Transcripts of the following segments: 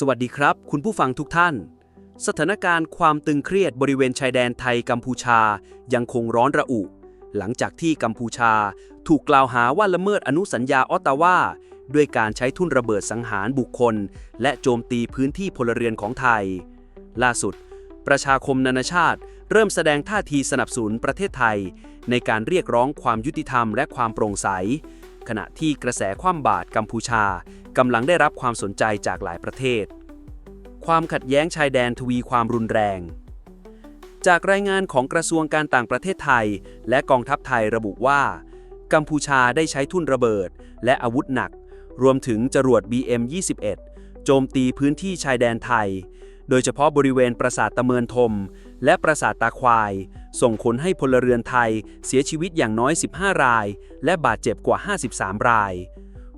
สวัสดีครับ คุณผู้ฟังทุกท่าน สถานการณ์ความตึงเครียดบริเวณชายแดนไทยกัมพูชายังคงร้อนระอุ หลังจากที่กัมพูชา ถูกกล่าวหาว่าละเมิดอนุสัญญาออตตาวาด้วยการใช้ทุ่นระเบิดสังหารบุคคล และโจมตีพื้นที่พลเรือนของไทย ล่าสุด ประชาคมนานาชาติ เริ่มแสดงท่าทีสนับสนุนประเทศไทย ในการเรียกร้องความยุติธรรมและความโปร่งใส ขณะที่กระแสคว่ำบาตรกัมพูชากำลังได้รับความสนใจจากหลายประเทศ ความขัดแย้งชายแดนทวีความรุนแรง จากรายงานของกระทรวงการต่างประเทศไทย และกองทัพไทยระบุว่า กัมพูชาได้ใช้ทุ่นระเบิด และอาวุธหนัก รวมถึงจรวด BM-21 โจมตีพื้นที่ชายแดนไทย โดยเฉพาะบริเวณปราสาทตะเมินทม และปราสาทตาควาย ส่งผลให้พลเรือนไทยเสียชีวิตอย่างน้อย 15 ราย และบาดเจ็บกว่า 53 ราย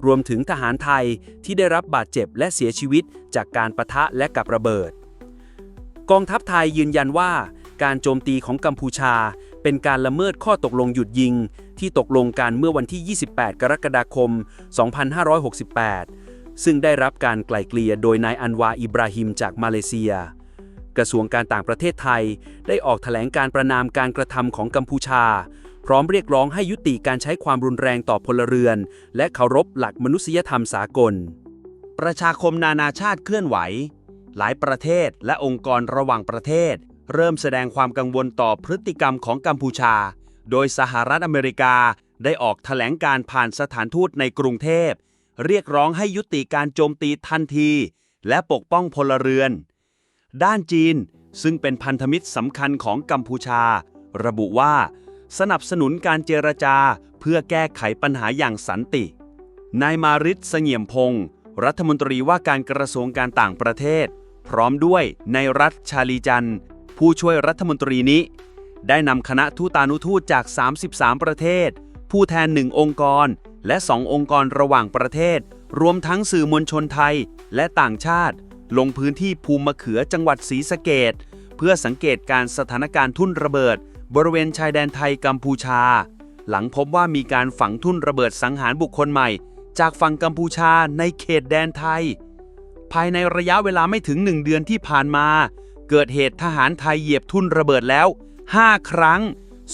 รวมถึงทหารไทยที่ได้รับบาดเจ็บและเสียชีวิตจากการประทะและกับระเบิด กองทัพไทยยืนยันว่า การโจมตีของกัมพูชา เป็นการละเมิดข้อตกลงหยุดยิง ที่ตกลงกันเมื่อวันที่ 28 กรกฎาคม 2568 ซึ่งได้รับการไกล่เกลี่ยโดยนายอันวาอิบราฮิมจากมาเลเซีย กระทรวงการต่างประเทศไทยได้ออกแถลงการประนามการกระทำของกัมพูชา พร้อมเรียกร้องให้ยุติการใช้ความรุนแรงต่อพลเรือน และเคารพหลักมนุษยธรรมสากล ประชาคมนานาชาติเคลื่อนไหว หลายประเทศและองค์กรระหว่างประเทศ เริ่มแสดงความกังวลต่อพฤติกรรมของกัมพูชา โดยสหรัฐอเมริกาได้ออกแถลงการผ่านสถานทูตในกรุงเทพ เรียกร้องให้ยุติการโจมตีทันที และปกป้องพลเรือน ด้านจีนซึ่งเป็นพันธมิตรสำคัญของกัมพูชา ระบุว่า สนับสนุนการเจรจาเพื่อแก้ไขปัญหาอย่างสันติ นายมาริศเสงี่ยมพงศ์รัฐมนตรีว่าการกระทรวงการต่างประเทศ พร้อมด้วยนายรัฐชาลีจันผู้ช่วยรัฐมนตรีนี้ ได้นำคณะทูตานุทูตจาก 33 ประเทศ ผู้แทนหนึ่งองค์กร และสององค์กรระหว่างประเทศ รวมทั้งสื่อมวลชนไทยและต่างชาติ ลงพื้นที่ภูมิมะเขือจังหวัดศรีสะเกดเพื่อสังเกตการสถานการณ์ทุ่นระเบิด บริเวณชายแดนไทยกัมพูชา หลังพบว่ามีการฝังทุ่นระเบิดสังหารบุคคลใหม่ จากฝั่งกัมพูชาในเขตแดนไทย ภายในระยะเวลาไม่ถึงหนึ่งเดือนที่ผ่านมา เกิดเหตุทหารไทยเหยียบทุ่นระเบิดแล้ว 5 ครั้ง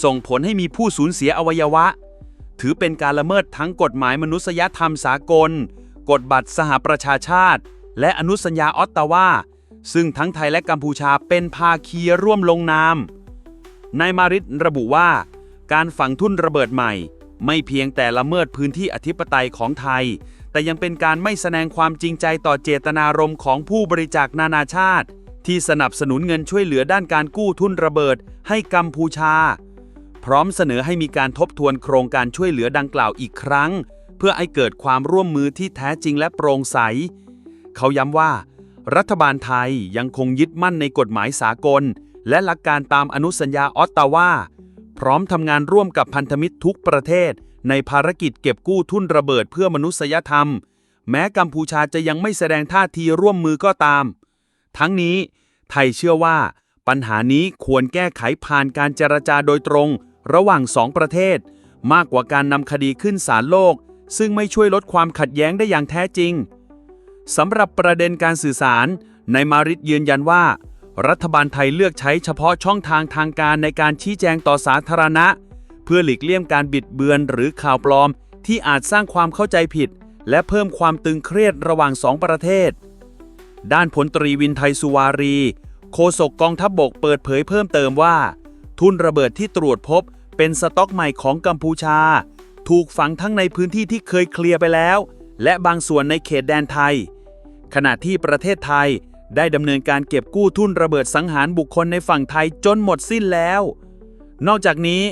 ส่งผลให้มีผู้สูญเสียอวัยวะ ถือเป็นการละเมิดทั้งกฎหมายมนุษยธรรมสากล กฎบัตรสหประชาชาติ และอนุสัญญาออตตาวา ซึ่งทั้งไทยและกัมพูชาเป็นภาคีร่วมลงนาม นายมาริตระบุว่า การฝังทุ่นระเบิดใหม่ ไม่เพียงแต่ละเมิดพื้นที่อธิปไตยของไทย แต่ยังเป็นการไม่แสดงความจริงใจต่อเจตนารมณ์ของผู้บริจาคนานาชาติ ที่สนับสนุนเงินช่วยเหลือด้านการกู้ทุนระเบิดให้กัมพูชา พร้อมเสนอให้มีการทบทวนโครงการช่วยเหลือดังกล่าวอีกครั้ง เพื่อให้เกิดความร่วมมือที่แท้จริงและโปร่งใส เขาย้ำว่า รัฐบาลไทยยังคงยึดมั่นในกฎหมายสากล และหลักการตามอนุสัญญาออตตาวาพร้อมทำงานร่วมกับพันธมิตรทุกประเทศ ในภารกิจเก็บกู้ทุนระเบิดเพื่อมนุษยธรรม แม้กัมพูชาจะยังไม่แสดงท่าทีร่วมมือก็ตาม ทั้งนี้ ไทยเชื่อว่า ปัญหานี้ควรแก้ไขผ่านการเจรจาโดยตรง ระหว่างสองประเทศ มากกว่าการนำคดีขึ้นศาลโลก ซึ่งไม่ช่วยลดความขัดแย้งได้อย่างแท้จริงสำหรับประเด็นการสื่อสารนายมาริตยืนยันว่า รัฐบาลไทยเลือกใช้เฉพาะช่องทางทางการในการชี้แจงต่อสาธารณะ เพื่อหลีกเลี่ยงการบิดเบือนหรือข่าวปลอม ที่อาจสร้างความเข้าใจผิด และเพิ่มความตึงเครียดระหว่างสองประเทศ ด้านพลตรีวินไทยสุวารี โฆษกกองทัพบบกเปิดเผยเพิ่มเติมว่า ทุนระเบิดที่ตรวจพบ เป็นสต็อกใหม่ของกัมพูชา ถูกฝังทั้งในพื้นที่ที่เคยเคลียร์ไปแล้ว และบางส่วนในเขตแดนไทย ขณะที่ประเทศไทยได้ดำเนินการเก็บกู้ทุนระเบิดสังหารบุคคลในฝั่งไทยจนหมดสิ้นแล้ว นอกจากนี้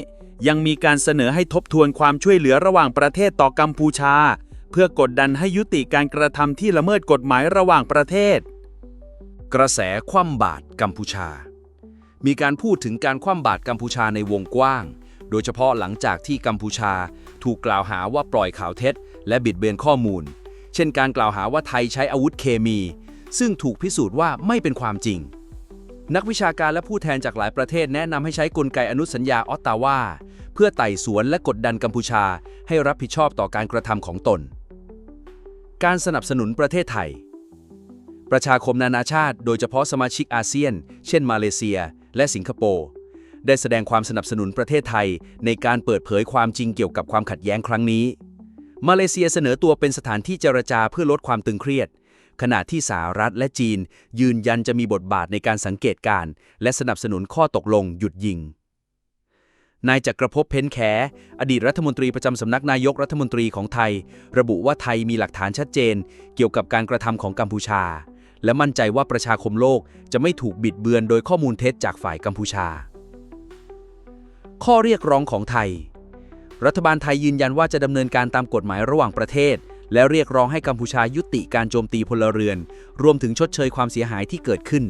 ยังมีการเสนอให้ทบทวนความช่วยเหลือระหว่างประเทศต่อกัมพูชา เพื่อกดดันให้ยุติการกระทำที่ละเมิดกฎหมายระหว่างประเทศ กระแสคว่ำบาตรกัมพูชา มีการพูดถึงการคว่ำบาตรกัมพูชาในวงกว้าง โดยเฉพาะหลังจากที่กัมพูชา ถูกกล่าวหาว่าปล่อยข่าวเท็จ และบิดเบือนข้อมูล เช่นการกล่าวหาว่าไทยใช้อาวุธเคมี ซึ่งถูกพิสูจน์ว่าไม่เป็นความจริง นักวิชาการและผู้แทนจากหลายประเทศแนะนำให้ใช้กลไกอนุสัญญาออตตาวาเพื่อไต่สวนและกดดันกัมพูชา ให้รับผิดชอบต่อการกระทำของตน การสนับสนุนประเทศไทยปประชาคมนานาชาติ โดยเฉพาะสมาชิกอาเซียน เช่นมาเลเซีย และสิงคโปร์ ได้แสดงความสนับสนุนประเทศไทย ในการเปิดเผยความจริงเกี่ยวกับความขัดแย้งครั้งนี้ มาเลเซียเสนอตัวเป็นสถานที่เจรจาเพื่อลดความตึงเครียด ขณะที่สหรัฐและจีน ยืนยันจะมีบทบาทในการสังเกตการณ์และสนับสนุนข้อตกลงหยุดยิงนายจักรภพเพนแข อดีตรัฐมนตรีประจำสำนักนายกรัฐมนตรีของไทย ระบุว่าไทยมีหลักฐานชัดเจน เกี่ยวกับการกระทำของกัมพูชา และมั่นใจว่าประชาคมโลกจะไม่ถูกบิดเบือนโดยข้อมูลเท็จจากฝ่ายกัมพูชา ข้อเรียกร้องของไทย รัฐบาลไทยยืนยันว่าจะดำเนินการตามกฎหมายระหว่างประเทศ และเรียกร้องให้กัมพูชายุติการโจมตีพลเรือน รวมถึงชดเชยความเสียหายที่เกิดขึ้น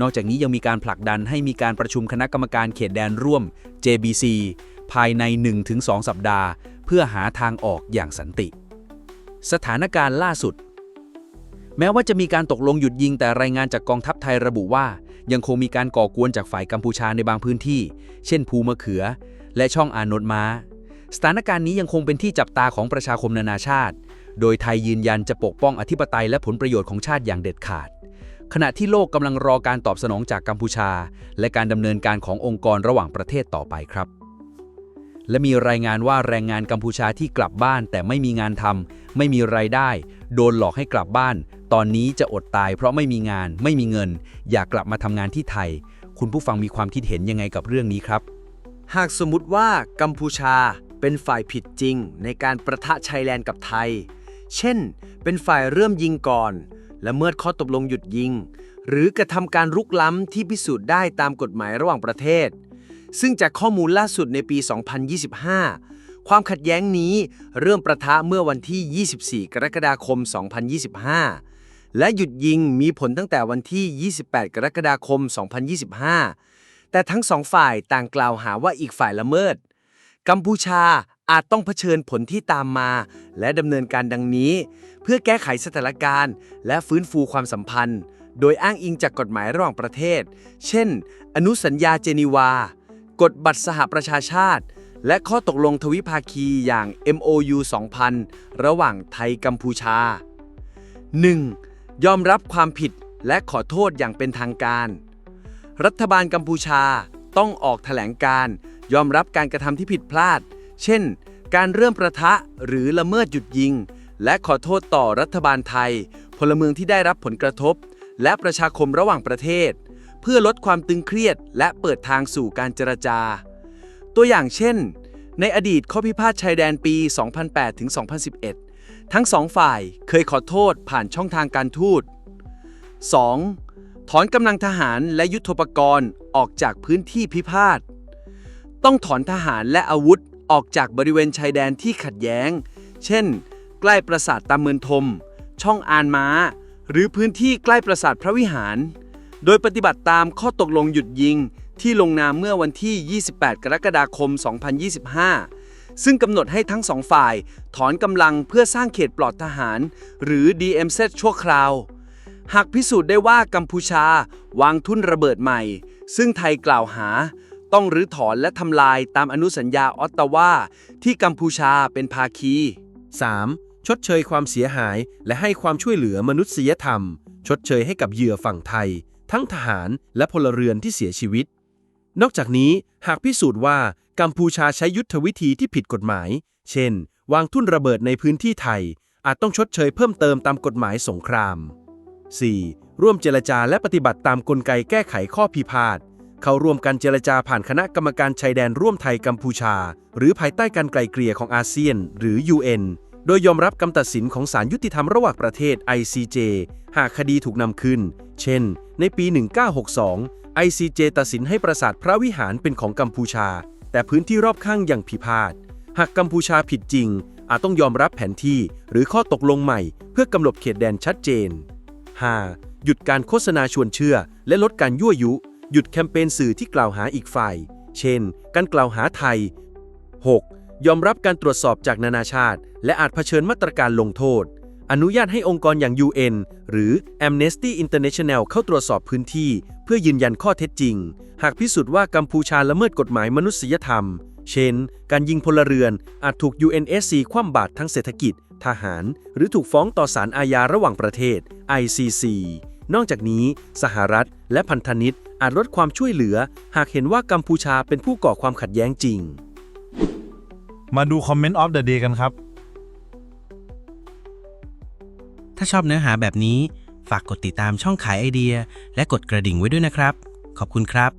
นอกจากนี้ยังมีการผลักดันให้มีการประชุมคณะกรรมการเขตแดนร่วม JBC ภายใน 1-2 สัปดาห์ เพื่อหาทางออกอย่างสันติ สถานการณ์ล่าสุด แม้ว่าจะมีการตกลงหยุดยิงแต่รายงานจากกองทัพไทยระบุว่า ยังคงมีการก่อกวนจากฝ่ายกัมพูชาในบางพื้นที่ เช่นภูมะเขือ และช่องอานนท์ม้า สถานการณ์นี้ยังคงเป็นที่จับตาของประชาคมนานาชาติ โดยไทยยืนยันจะปกป้องอธิปไตยและผลประโยชน์ของชาติอย่างเด็ดขาด ขณะที่โลกกำลังรอการตอบสนองจากกัมพูชา และการดำเนินการขององค์กรระหว่างประเทศต่อไปครับ และมีรายงานว่าแรงงานกัมพูชาที่กลับบ้านแต่ไม่มีงานทำไม่มีไรายได้ โดนหลอกให้กลับบ้าน ตอนนี้จะอดตายเพราะไม่มีงาน ไม่มีเงิน อยากกลับมาทำงานที่ไทย คุณผู้ฟังมีความคิดเห็นยังไงกับเรื่องนี้ครับ หากสมมุติว่ากัมพูชาเป็นฝ่ายผิดจริง ในการประทะชายแดนกับไทย เช่น เป็นฝ่ายเริ่มยิงก่อนและเมื่อข้อตกลงหยุดยิง หรือกระทำการรุกล้ำที่พิสูจน์ได้ตามกฎหมายระหว่างประเทศ ซึ่งจากข้อมูลล่าสุดในปี 2025 ความขัดแย้งนี้เริ่มประทะเมื่อวันที่ 24 กรกฎาคม 2025 และหยุดยิงมีผลตั้งแต่วันที่ 28 กรกฎาคม 2025 แต่ทั้งสองฝ่ายต่างกล่าวหาว่าอีกฝ่ายละเมิด กัมพูชาอาจต้องเผชิญผลที่ตามมา และดำเนินการดังนี้ เพื่อแก้ไขสถานการณ์ และฟื้นฟูความสัมพันธ์ โดยอ้างอิงจากกฎหมายระหว่างประเทศ เช่น อนุสัญญาเจนีวา กฎบัตรสหประชาชาติ และข้อตกลงทวิภาคีอย่าง MOU 2000 ระหว่างไทยกัมพูชา 1. ยอมรับความผิดและขอโทษอย่างเป็นทางการ รัฐบาลกัมพูชาต้องออกแถลงการ ยอมรับการกระทำที่ผิดพลาด เช่น การเริ่มประทะหรือละเมิดหยุดยิง และขอโทษต่อรัฐบาลไทย พลเมืองที่ได้รับผลกระทบ และประชาคมระหว่างประเทศ เพื่อลดความตึงเครียดและเปิดทางสู่การเจรจา ตัวอย่างเช่น ในอดีตข้อพิพาทชายแดนปี 2008-2011 ทั้งสองฝ่ายเคยขอโทษผ่านช่องทางการทูต 2. ถอนกำลังทหารและยุทธปกรณ์ออกจากพื้นที่พิพาท ต้องถอนทหารและอาวุธออกจากบริเวณชายแดนที่ขัดแย้ง เช่น ใกล้ปราสาทตามเมือนทม ช่องอานม้า หรือพื้นที่ใกล้ปราสาทพระวิหาร โดยปฏิบัติตามข้อตกลงหยุดยิงที่ลงนามเมื่อวันที่ 28 กรกฎาคม 2025 ซึ่งกำหนดให้ทั้งสองฝ่าย ถอนกำลังเพื่อสร้างเขตปลอดทหาร หรือ DMZ ชั่วคราว หากพิสูจน์ได้ว่ากัมพูชาวางทุ่นระเบิดใหม่ ซึ่งไทยกล่าวหา ต้องรื้อถอนและทำลายตามอนุสัญญาออตตาวาที่กัมพูชาเป็นภาคี 3. ชดเชยความเสียหาย และให้ความช่วยเหลือมนุษยธรรม ชดเชยให้กับเหยื่อฝั่งไทย ทั้งทหารและพลเรือนที่เสียชีวิต นอกจากนี้หากพิสูจน์ว่ากัมพูชาใช้ยุทธวิธีที่ผิดกฎหมาย เช่น วางทุ่นระเบิดในพื้นที่ไทย อาจต้องชดเชยเพิ่มเติมตามกฎหมายสงคราม 4. ร่วมเจรจาและปฏิบัติตามกลไกแก้ไขข้อพิพาทเข้าร่วมกันเจรจาผ่านคณะกรรมการชายแดนร่วมไทยกัมพูชา หรือภายใต้การไกลเกลี่ยของอาเซียน หรือ UN โดยยอมรับคำตัดสินของศาลยุติธรรมระหว่างประเทศ ICJ หากคดีถูกนำขึ้น เช่น ในปี 1962 ICJ ตัดสินให้ปราสาทพระวิหารเป็นของกัมพูชา แต่พื้นที่รอบข้างยังพิพาท หากกัมพูชาผิดจริง อาจต้องยอมรับแผนที่หรือข้อตกลงใหม่ เพื่อกำหนดเขตแดนชัดเจน 5. หยุดการโฆษณาชวนเชื่อ และลดการยั่วยุ หยุดแคมเปญสื่อที่กล่าวหาอีกฝ่าย เช่น การกล่าวหาไทย 6. ยอมรับการตรวจสอบจากนานาชาติ และอาจเผชิญมาตรการลงโทษ อนุญาตให้องค์กรอย่าง UN หรือ Amnesty International เข้าตรวจสอบพื้นที่ เพื่อยืนยันข้อเท็จจริง หากพิสูจน์ว่ากัมพูชาละเมิดกฎหมายมนุษยธรรม เช่น การยิงพลเรือน อาจถูก UNSC คว่ำบาตรทั้งเศรษฐกิจ ทหาร หรือถูกฟ้องต่อศาลอาญาระหว่างประเทศ ICC นอกจากนี้สหรัฐและพันธมิตรอาจลดความช่วยเหลือ หากเห็นว่ากัมพูชาเป็นผู้ก่อความขัดแย้งจริง มาดูคอมเมนต์ออฟเดอะเดย์กันครับ ถ้าชอบเนื้อหาแบบนี้ ฝากกดติดตามช่องขายไอเดีย และกดกระดิ่งไว้ด้วยนะครับ ขอบคุณครับ